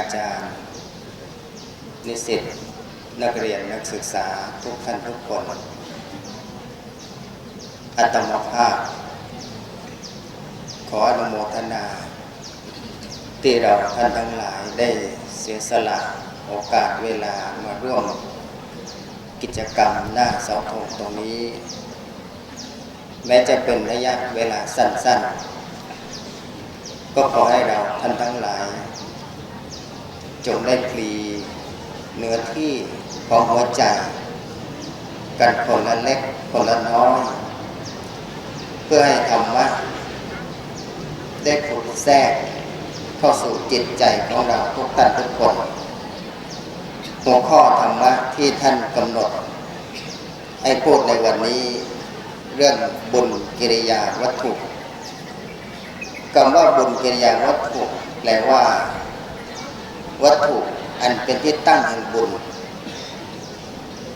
อาจารย์ นิสิตนักเรียนนักศึกษาทุกท่านทุกคนอัตมภาพ ขออนุโมทนา ที่เราท่านทั้งหลายได้เสียสละโอกาสเวลามาร่วมกิจกรรมหน้าเสาธงตรงนี้ แม้จะเป็นระยะเวลาสั้นๆ ก็ขอให้เราท่านทั้งหลาย จงได้พลีเนื้อที่ของหัวใจ กันคนละเล็กคนละน้อยเพื่อให้ธรรมะได้ผุดแทรกเข้าสู่จิตใจของเราทุกท่านทุกคน หัวข้อธรรมะที่ท่านกำหนด ให้พูดในวันนี้เรื่องบุญกิริยาวัตถุคำว่าบุญกิริยาวัตถุแปลว่า วัตถุอันเป็นที่ตั้งแห่งบุญ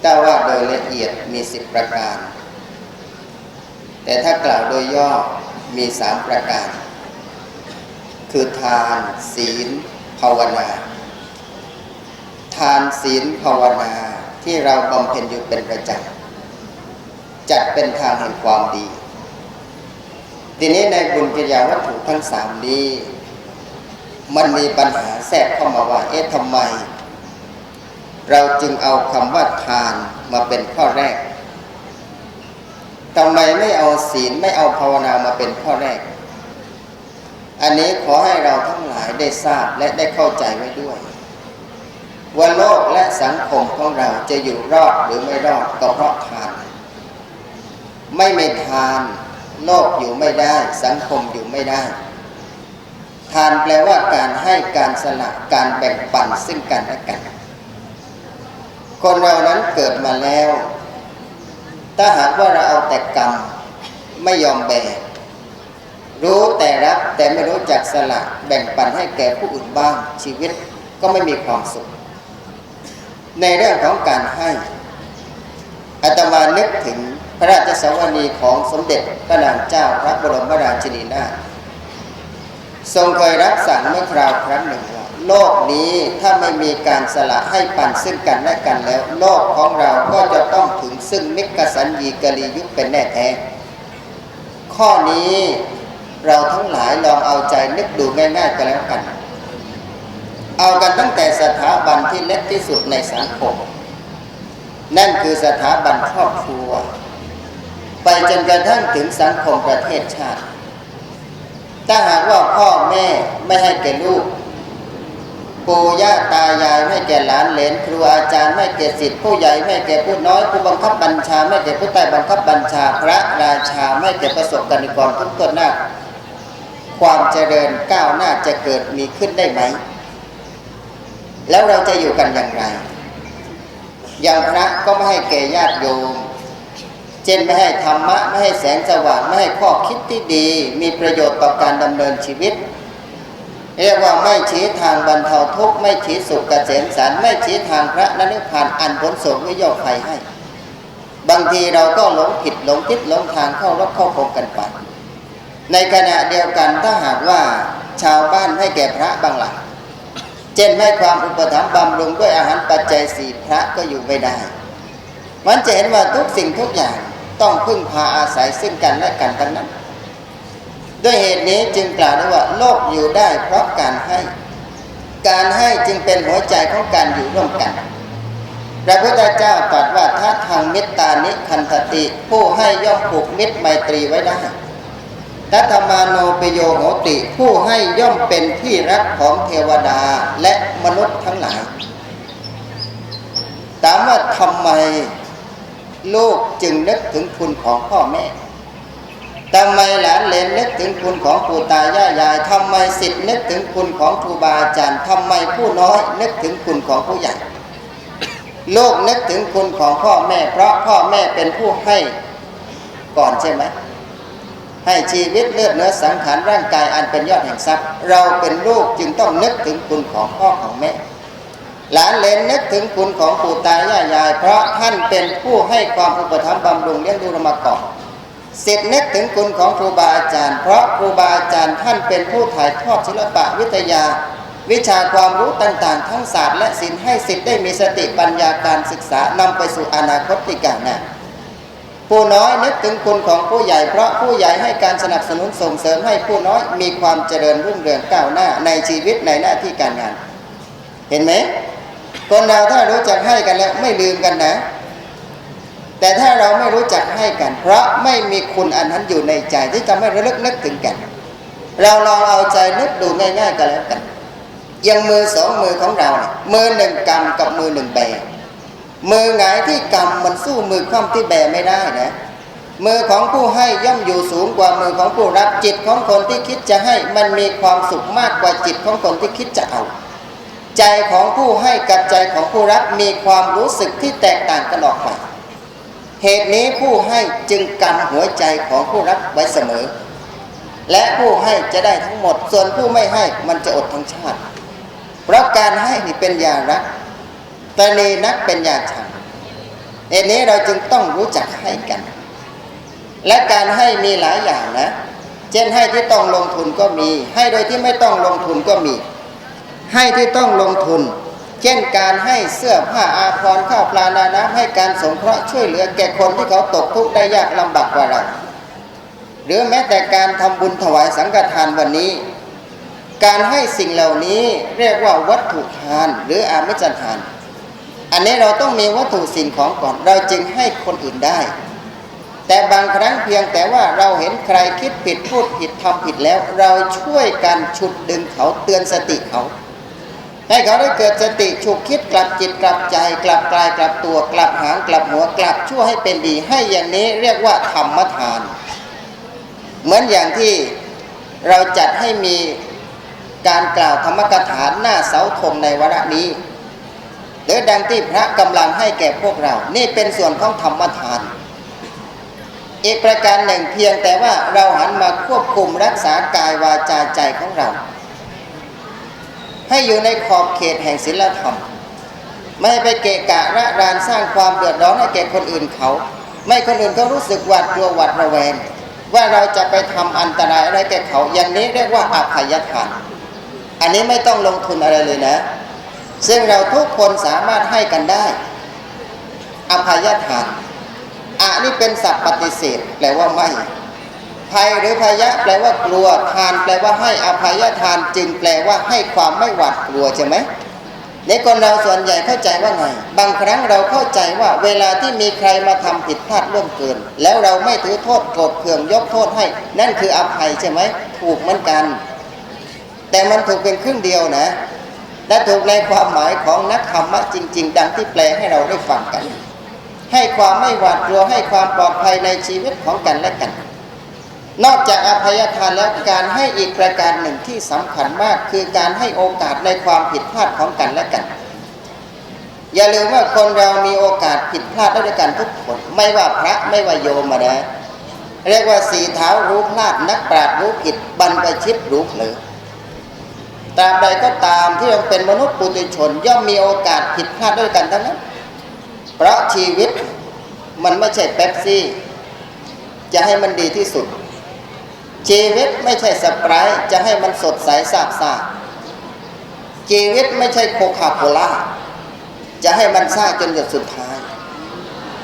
ถ้าว่าโดยละเอียดมีสิบประการ แต่ถ้ากล่าวโดยย่อมีสามประการ คือทาน ศีล ภาวนา ทานศีลภาวนาที่เราบำเพ็ญอยู่เป็นประจำจัดเป็นทางแห่งความดี ทีนี้ในบุญกิริยาวัตถุทั้งสามนี้ มันมีปัญหาแทรกเข้ามาว่า เอ๊ะทำไม เราจึงเอาคำว่าทานมาเป็นข้อแรกทำไมไม่เอาศีลไม่เอาภาวนามาเป็นข้อแรก อันนี้ขอให้เราทั้งหลายได้ทราบและได้เข้าใจไว้ด้วยว่าโลกและสังคมของเราจะอยู่รอดหรือไม่รอดก็เพราะทาน ไม่มีทาน โลกอยู่ไม่ได้ สังคมอยู่ไม่ได้ ทานแปลว่าการให้การสละการแบ่งปันซึ่งกันและกัน คนเรานั้นเกิดมาแล้ว ถ้าหากว่าเราเอาแต่กรรมไม่ยอมแบ่งรู้แต่รับแต่ไม่รู้จักสละแบ่งปันให้แก่ผู้อื่นบ้าง ชีวิตก็ไม่มีความสุข ในเรื่องของการให้อาตมานึกถึงพระราชสวนีของสมเด็จพระนางเจ้าพระบรมราชินีนาถ ทรงเคยรับสั่งเมื่อคราวครั้งหนึ่งว่าโลกนี้ถ้าไม่มีการสละให้ปันซึ่งกันและกันแล้ว โลกของเราก็จะต้องถึงซึ่งมิกสันยีกลียุคเป็นแน่แท้ ข้อนี้เราทั้งหลายลองเอาใจนึกดูง่ายๆกันแล้วกัน เอากันตั้งแต่สถาบันที่เล็กที่สุดในสังคม นั่นคือสถาบันครอบครัว ไปจนกระทั่งถึงสังคมประเทศชาติ ถ้าหากว่าพ่อแม่ไม่ให้แก่ลูกปู่ย่าตายายไม่แก่หลานเหลนครูอาจารย์ไม่แก่สิทธิผู้ใหญ่ไม่แก่ผู้น้อย ผู้บังคับบัญชา ไม่แก่ผู้ใต้บังคับบัญชา พระราชาไม่แก่ประสบกรณิกรทุกต้นหน้า ความเจริญก้าวหน้าจะเกิดมีขึ้นได้ไหม แล้วเราจะอยู่กันอย่างไร อย่างพระก็ไม่ให้แก่ญาติโยม เช่นไม่ให้ธรรมะไม่ให้แสงสว่างไม่ให้ข้อคิดที่ดี มีประโยชน์ต่อการดำเนินชีวิต เรียกว่าไม่ชี้ทางบรรเทาทุกข์ไม่ชี้สุขเกษมสันไม่ชี้ทางพระนิพพานอันผลสมวิโยคภัยให้ บางทีเราก็หลงผิดหลงทิศหลงทางเข้ารบเข้าคงกันไปในขณะเดียวกันถ้าหากว่าชาวบ้านให้แก่พระบางหลังเช่นให้ความอุปถัมภ์บำรุงด้วยอาหารปัจจัยสี่พระก็อยู่ไม่ได้ มันจะเห็นว่าทุกสิ่งทุกอย่าง ต้องพึ่งพาอาศัยซึ่งกันและกันทั้งนั้น ด้วยเหตุนี้จึงกล่าวได้ว่าโลกอยู่ได้เพราะการให้ การให้จึงเป็นหัวใจของการอยู่ร่วมกัน พระพุทธเจ้าตรัสว่าถ้าทางมิตตานิคันธติ ผู้ให้ย่อมผูกมิตรไมตรีไว้ได้ทัตมาโนปโยโหติ ผู้ให้ย่อมเป็นที่รักของเทวดาและมนุษย์ทั้งหลายถามว่าทำไม ลูกจึงนึกถึงคุณของพ่อแม่ทำไมหลานเลนนึกถึงคุณของปู่ตายายายทำไมสิทธิ์นึกถึงคุณของครูบาอาจารย์ทำไมผู้น้อยนึกถึงคุณของผู้ใหญ่โลกนึกถึงคุณของพ่อแม่ เพราะพ่อแม่เป็นผู้ให้ก่อนใช่ไหมให้ชีวิตเลือดเนื้อสังขารร่างกายอันเป็นยอดแห่งทรัพย์ เราเป็นลูกจึงต้องนึกถึงคุณของพ่อของแม่ หลานเลนนึกถึงคุณของปู่ตายายาย เพราะท่านเป็นผู้ให้ความอุปถัมภ์บำรุงเลี้ยงดูเรามาก่อนสิทธิ์นึกถึงคุณของครูบาอาจารย์ เพราะครูบาอาจารย์ท่านเป็นผู้ถ่ายทอดศิลปะวิทยา วิชาความรู้ต่างๆ ทั้งศาสตร์และศิลป์ให้สิทธิ์ได้มีสติปัญญาการศึกษานำไปสู่อนาคตที่ก้าวหน้าผู้น้อยนึกถึงคุณของผู้ใหญ่ เพราะผู้ใหญ่ให้การสนับสนุนส่งเสริมให้ผู้น้อยมีความเจริญรุ่งเรืองก้าวหน้าในชีวิตในหน้าที่การงาน เห็นไหม คนเราถ้ารู้จักให้กันแล้วไม่ลืมกันนะ แต่ถ้าเราไม่รู้จักให้กัน เพราะไม่มีคุณอันนั้นอยู่ในใจที่จะไม่ระลึกนึกถึงกัน เราลองเอาใจนึกดูง่ายๆกันแล้วกันยังมือสองมือของเราเนี่ยมือหนึ่งกำกับมือหนึ่งแบมือหงายที่กำมันสู้มือคว่ำที่แบไม่ได้นะมือของผู้ให้ย่อมอยู่สูงกว่ามือของผู้รับจิตของคนที่คิดจะให้ มันมีความสุขมากกว่าจิตของคนที่คิดจะเอา ใจของผู้ให้กับใจของผู้รับมีความรู้สึกที่แตกต่างกันออกไปเหตุนี้ผู้ให้จึงกำหัวใจของผู้รับไว้เสมอ และผู้ให้จะได้ทั้งหมด ส่วนผู้ไม่ให้มันจะอดทั้งชาติ เพราะการให้นี่เป็นยารักตรณีนักเป็นยาชังเอ็นี้เราจึงต้องรู้จักให้กัน และการให้มีหลายอย่างนะ เช่นให้ที่ต้องลงทุนก็มี ให้โดยที่ไม่ต้องลงทุนก็มี ให้ที่ต้องลงทุน เช่นการให้เสื้อผ้าอาภรณ์ข้าวปลานาน้ำให้การสงเคราะห์ช่วยเหลือแก่คนที่เขาตกทุกข์ได้ยากลำบากกว่าเรา หรือแม้แต่การทำบุญถวายสังฆทานวันนี้ การให้สิ่งเหล่านี้เรียกว่าวัตถุทานหรืออามิจทาน อันนี้เราต้องมีวัตถุสิ่งของก่อน เราจึงให้คนอื่นได้แต่บางครั้งเพียงแต่ว่าเราเห็นใครคิดผิดพูดผิดทำผิดแล้ว เราช่วยกันฉุดดึงเขาเตือนสติเขา ให้เขาได้เกิดสติฉุกคิดกลับจิตกลับใจ กลับกายกลับตัวกลับหางกลับหัวกลับชั่วให้เป็นดี ให้อย่างนี้เรียกว่าธรรมทาน เหมือนอย่างที่เราจัดให้มีการกล่าวธรรมกถาหน้าเสาธงในวาระนี้ หรือดังที่พระกำลังให้แก่พวกเรา นี่เป็นส่วนของธรรมทาน อีกประการหนึ่งเพียงแต่ว่าเราหันมาควบคุมรักษากายวาจาใจของเรา ให้อยู่ในขอบเขตแห่งศีลธรรม ไม่ไปเกะกะระรานสร้างความเดือดร้อนให้แก่คนอื่นเขา ไม่คนอื่นเขารู้สึกหวาดกลัวหวาดระแวง ว่าเราจะไปทำอันตรายอะไรแก่เขา อย่างนี้เรียกว่าอภัยทาน อันนี้ไม่ต้องลงทุนอะไรเลยนะ ซึ่งเราทุกคนสามารถให้กันได้อภัยทานอะนี่เป็นศัพปฏิเสธแปลว่าไม่ ภัยหรือพยะแปลว่ากลัวทานแปลว่าให้อภัยทานจึงแปลว่าให้ความไม่หวาดกลัวใช่ไหมในคนเราส่วนใหญ่เข้าใจว่าไง บางครั้งเราเข้าใจว่าเวลาที่มีใครมาทำผิดพลาดล่วงเกิน แล้วเราไม่ถือโทษโกรธเคืองยกโทษให้ นั่นคืออภัยใช่ไหมถูกเหมือนกัน แต่มันถูกเป็นครึ่งเดียวนะ และถูกในความหมายของนักธรรมะจริง ๆ ดังที่แปลให้เราได้ฟังกัน ให้ความไม่หวาดกลัวให้ความปลอดภัยในชีวิตของกันและกัน นอกจากอภัยทานแล้วการให้อีกประการหนึ่งที่สำคัญมากคือการให้โอกาสในความผิดพลาดของกันและกัน อย่าลืมว่าคนเรามีโอกาสผิดพลาดด้วยกันทุกคน ไม่ว่าพระไม่ว่าโยมนะเรียกว่าสีเท้ารู้พลาดนักปราชญ์รู้ผิดบรรพชิตรู้เผลอตราบใดก็ตามที่เราเป็นมนุษย์ปุถุชน ย่อมมีโอกาสผิดพลาดด้วยกันทั้งนั้น เพราะชีวิตมันไม่ใช่เป๊ปซี่ จะให้มันดีที่สุด ชีวิตไม่ใช่สไปร์จะให้มันสดใสซาบซ่าชีวิตไม่ใช่โคคาโคล่าจะให้มันซ่าจนหยดสุดท้าย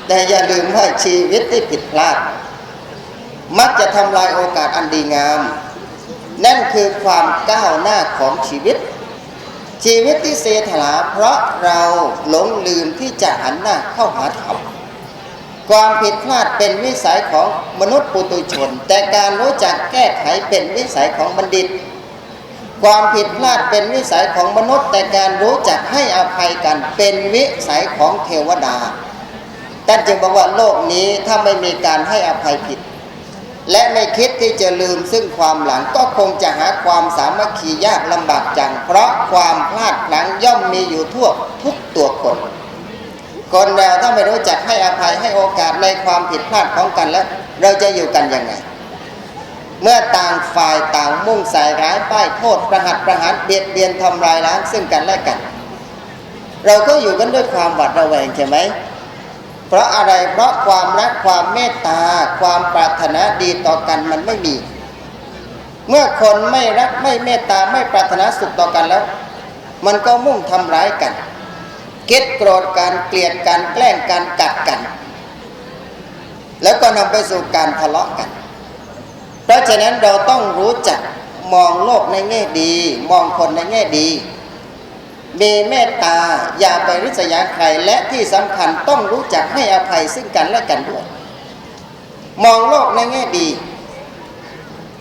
แต่อย่าลืมว่าชีวิตที่ผิดพลาด มักจะทำลายโอกาสอันดีงาม นั่นคือความก้าวหน้าของชีวิต ชีวิตที่เสียถลาเพราะเราหลงลืมที่จะหันหน้าเข้าหาธรรม ความผิดพลาดเป็นวิสัยของมนุษย์ปุตุชน แต่การรู้จักแก้ไขเป็นวิสัยของบัณฑิต ความผิดพลาดเป็นวิสัยของมนุษย์ แต่การรู้จักให้อภัยกันเป็นวิสัยของเทวดาท่านจึงบอกว่าโลกนี้ถ้าไม่มีการให้อภัยผิด และไม่คิดที่จะลืมซึ่งความหลังก็คงจะหาความสามัคคียากลำบากจัง เพราะความพลาดพลั้งย่อมมีอยู่ทั่วทุกตัวคน คนเราถ้าไม่รู้จักให้อภัยให้โอกาสในความผิดพลาดของกันแล้ว เราจะอยู่กันยังไง เมื่อต่างฝ่ายต่างมุ่งใส่ร้ายป้ายโทษประหัตประหารเบียดเบียนทำลายล้างซึ่งกันและกัน เราก็อยู่กันด้วยความหวาดระแวงใช่ไหมเพราะอะไรเพราะความรักความเมตตา ความปรารถนาดีต่อกันมันไม่มี เมื่อคนไม่รักไม่เมตตาไม่ปรารถนาสุขต่อกันแล้ว มันก็มุ่งทำร้ายกัน เก็ดโกรธกันเกลียดกันแกล้งกันกัดกัน แล้วก็นำไปสู่การทะเลาะกัน เพราะฉะนั้นเราต้องรู้จักมองโลกในแง่ดี มองคนในแง่ดี มีเมตตาอย่าไปริษยาใครและที่สำคัญต้องรู้จักให้อภัยซึ่งกันและกันด้วย มองโลกในแง่ดี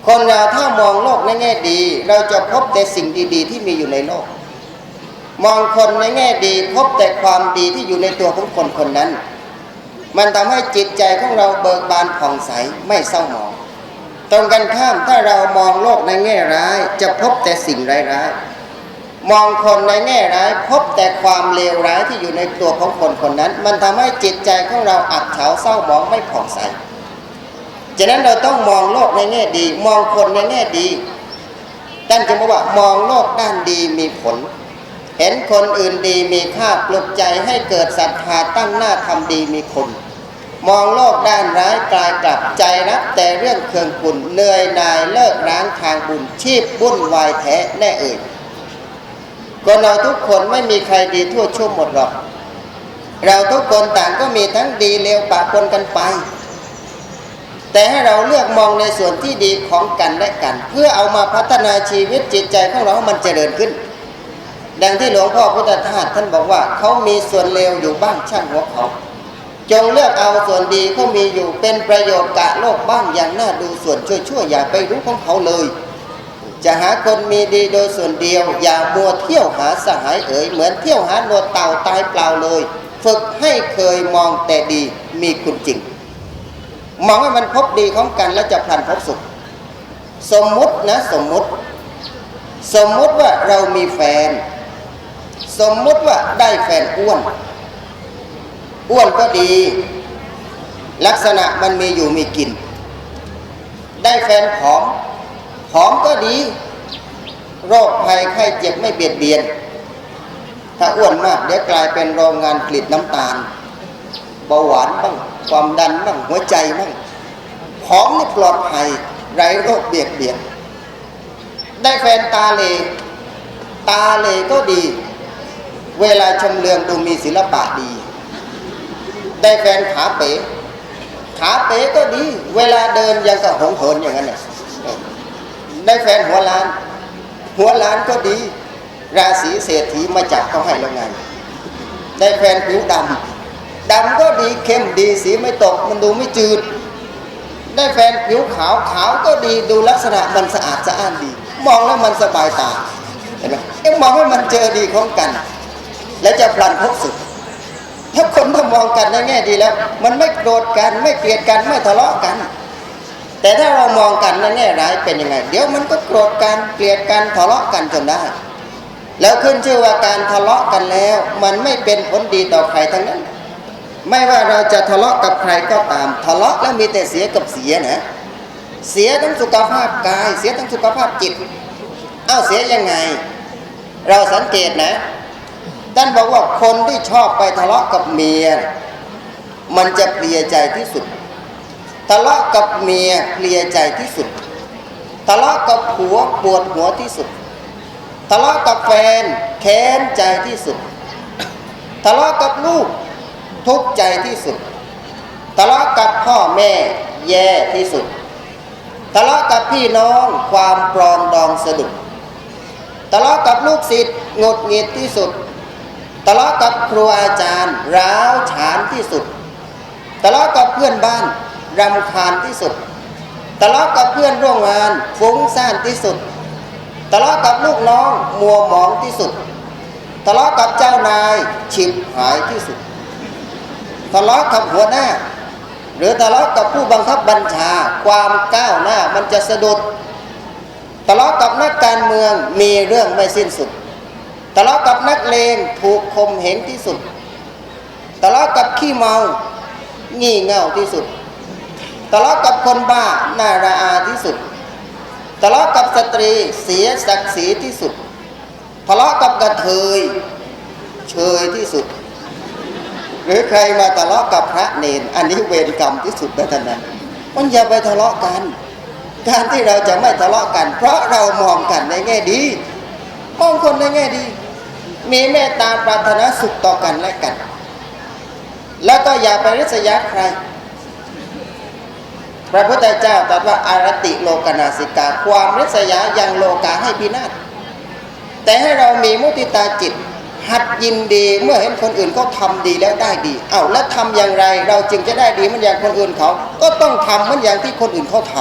คนเราถ้ามองโลกในแง่ดี เราจะพบแต่สิ่งดี ๆ ที่มีอยู่ในโลก มองคนในแง่ดีพบแต่ความดีที่อยู่ในตัวของคนคนนั้น มันทำให้จิตใจของเราเบิกบานผ่องใสไม่เศร้าหมอง ตรงกันข้ามถ้าเรามองโลกในแง่ร้ายจะพบแต่สิ่งร้ายๆมองคนในแง่ร้าย พบแต่ความเลวร้ายที่อยู่ในตัวของคนคนนั้น มันทำให้จิตใจของเราอับเฉาเศร้าหมองไม่ผ่องใสฉะนั้นเราต้องมองโลกในแง่ดี มองคนในแง่ดีท่านจึงบอกว่ามองโลกด้านดีมีผล เห็นคนอื่นดีมีค่าปลุกใจให้เกิดศรัทธาตั้งหน้าทำดีมีคนมองโลกด้านร้ายกลายกลับใจรักแต่เรื่องเครื่องกุ่นเหนื่อยนายเลิกร้างทางบุญชีพบุ่นวายแท้แน่เอ่ยคนเราทุกคนไม่มีใครดีทั่วชั่วหมดหรอก เราทุกคนต่างก็มีทั้งดีเลวปะปนกันไป แต่ให้เราเลือกมองในส่วนที่ดีของกันและกัน เพื่อเอามาพัฒนาชีวิตจิตใจของเราให้มันเจริญขึ้น ดังที่หลวงพ่อพุทธทาสท่านบอกว่าเขามีส่วนเลวอยู่บ้างช่างหัวเขา จงเลือกเอาส่วนดีเขามีอยู่เป็นประโยชน์กะโลกบ้างอย่างน่าดูส่วนชั่วๆอย่าไปรู้ของเขาเลย จะหาคนมีดีโดยส่วนเดียว อย่ามัวเที่ยวหาสหายเอ๋ยเหมือนเที่ยวหาหนวดเต่าตายเปล่าเลย ฝึกให้เคยมองแต่ดีมีคุณจริง มองให้มันพบดีของกันแล้วจะพลันพบสุข สมมุตินะสมมุติ สมมุติว่าเรามีแฟน สมมุติว่าได้แฟนอ้วน อ้วนก็ดี ลักษณะมันมีอยู่มีกิน ได้แฟนผอมผอมก็ดี โรคภัยไข้เจ็บไม่เบียดเบียน ถ้าอ้วนมากเดี๋ยวกลายเป็นโรงงานผลิตน้ำตาลเบาหวานบ้างความดันบ้างหัวใจบ้างผอมนี่ปลอดภัยไร้โรคเบียดเบียน ได้แฟนตาเล ตาเลก็ดี เวลาชมเลืองดูมีศิลปะดี ได้แฟนขาเป๋ ขาเป๋ก็ดี เวลาเดินยังกับหงเหินอย่างนั้นน่ะได้แฟนหัวล้าน หัวล้านก็ดี ราศีเศรษฐีมาจับเขาให้แล้วไงได้แฟนผิวดำดำก็ดีเข้มดีสีไม่ตกมันดูไม่จืด ได้แฟนผิวขาวขาวก็ดีดูลักษณะมันสะอาดสะอ้านดี มองแล้วมันสบายตาเห็นไหมเอ็งมองให้มันเจอดีของกัน แล้วจะพลันพบสุขถ้าคนถ้ามองกันในแง่ดีแล้ว มันไม่โกรธกันไม่เกลียดกันไม่ทะเลาะกัน แต่ถ้าเรามองกันในแง่ร้ายเป็นยังไง เดี๋ยวมันก็โกรธกันเกลียดกันทะเลาะกันจนได้ แล้วขึ้นชื่อว่าการทะเลาะกันแล้ว มันไม่เป็นผลดีต่อใครทั้งนั้น ไม่ว่าเราจะทะเลาะกับใครก็ตาม ทะเลาะแล้วมีแต่เสียกับเสียนะเสียทั้งสุขภาพกาย เสียทั้งสุขภาพจิต เอ้าเสียยังไง เราสังเกตนะ ท่านบอกว่าคนที่ชอบไปทะเลาะกับเมีย มันจะเพลียใจที่สุด ทะเลาะกับเมียเพลียใจที่สุด ทะเลาะกับผัวปวดหัวที่สุด ทะเลาะกับแฟนแค้นใจที่สุด ทะเลาะกับลูกทุกข์ใจที่สุด ทะเลาะกับพ่อแม่แย่ที่สุด ทะเลาะกับพี่น้องความปลองดองสะดุด ทะเลาะกับลูกศิษย์งดหงิดที่สุด ทะเลาะกับครูอาจารย์ร้าวฉานที่สุดทะเลาะกับเพื่อนบ้านรำคาญที่สุดทะเลาะกับเพื่อนร่วมงานฟุ้งซ่านที่สุดทะเลาะกับลูกน้องมัวหมองที่สุดทะเลาะกับเจ้านายฉิบหายที่สุดทะเลาะกับหัวหน้า หรือทะเลาะกับผู้บังคับบัญชาความก้าวหน้ามันจะสะดุดทะเลาะกับนักการเมืองมีเรื่องไม่สิ้นสุด ทะเลาะกับนักเลงถูกคมเหงที่สุดทะเลาะกับขี้เมา งี่เง่าที่สุดทะเลาะกับคนบ้าหน่าระอาที่สุดทะเลาะกับสตรีเสียศักดิ์ศรีที่สุดทะเลาะกับกระเทยเชยที่สุด หรือใครมาทะเลาะกับพระเนน อันนี้เวรกรรมที่สุดนะท่านนะมันอย่าไปทะเลาะกัน การที่เราจะไม่ทะเลาะกัน เพราะเรามองกันในแง่ดี มองคนในแง่ดี มีเมตตาปรารถนาสุขต่อกันและกัน แล้วก็อย่าไปริษยาใคร พระพุทธเจ้าตรัสว่าอารติโลกนาสิกา ความริษยายังโลกาให้พินาศแต่ให้เรามีมุติตาจิต หัดยินดีเมื่อเห็นคนอื่นเขาทำดีแล้วได้ดี เอ้าแล้วทำอย่างไร เราจึงจะได้ดีเหมันอย่างคนอื่นเขา ก็ต้องทำเหมันอย่างที่คนอื่นเขาท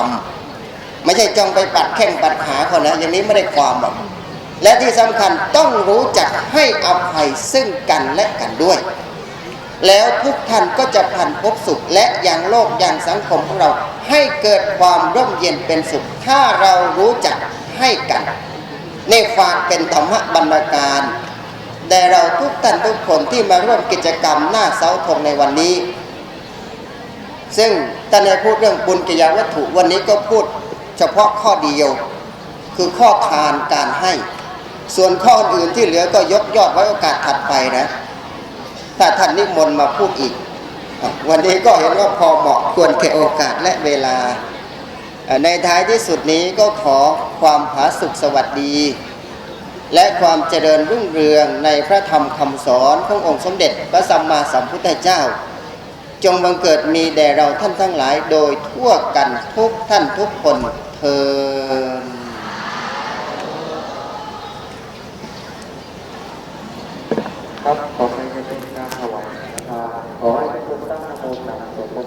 ำไม่ใช่จ้องไปปัดแข้งปัดขาเขานะอย่างนี้ไม่ได้ความหรอก และที่สำคัญต้องรู้จักให้อภัยซึ่งกันและกันด้วย แล้วทุกท่านก็จะพันพบสุขและอย่างโลกอย่างสังคมของเรา ให้เกิดความร่มเย็นเป็นสุข ถ้าเรารู้จักให้กันนี่ฝากเป็นธรรมบรรณาการแต่เราทุกท่านทุกคนที่มาร่วมกิจกรรมหน้าเสาธงในวันนี้ ซึ่งท่านได้พูดเรื่องบุญกิยาวัตถุวันนี้ก็พูดเฉพาะข้อเดียว คือข้อทานการให้ ส่วนข้ออื่นที่เหลือก็ยกยอดไว้โอกาสถัดไปนะ ถ้าท่านนิมนต์มาพูดอีก วันนี้ก็เห็นว่าพอเหมาะควรแก่โอกาสและเวลา ในท้ายที่สุดนี้ก็ขอความผาสุขสวัสดี และความเจริญรุ่งเรืองในพระธรรมคำสอนขององค์สมเด็จพระสัมมาสัมพุทธเจ้า จงบังเกิดมีแด่เราท่านทั้งหลายโดยทั่วกันทุกท่านทุกคนเทิน ครับขอ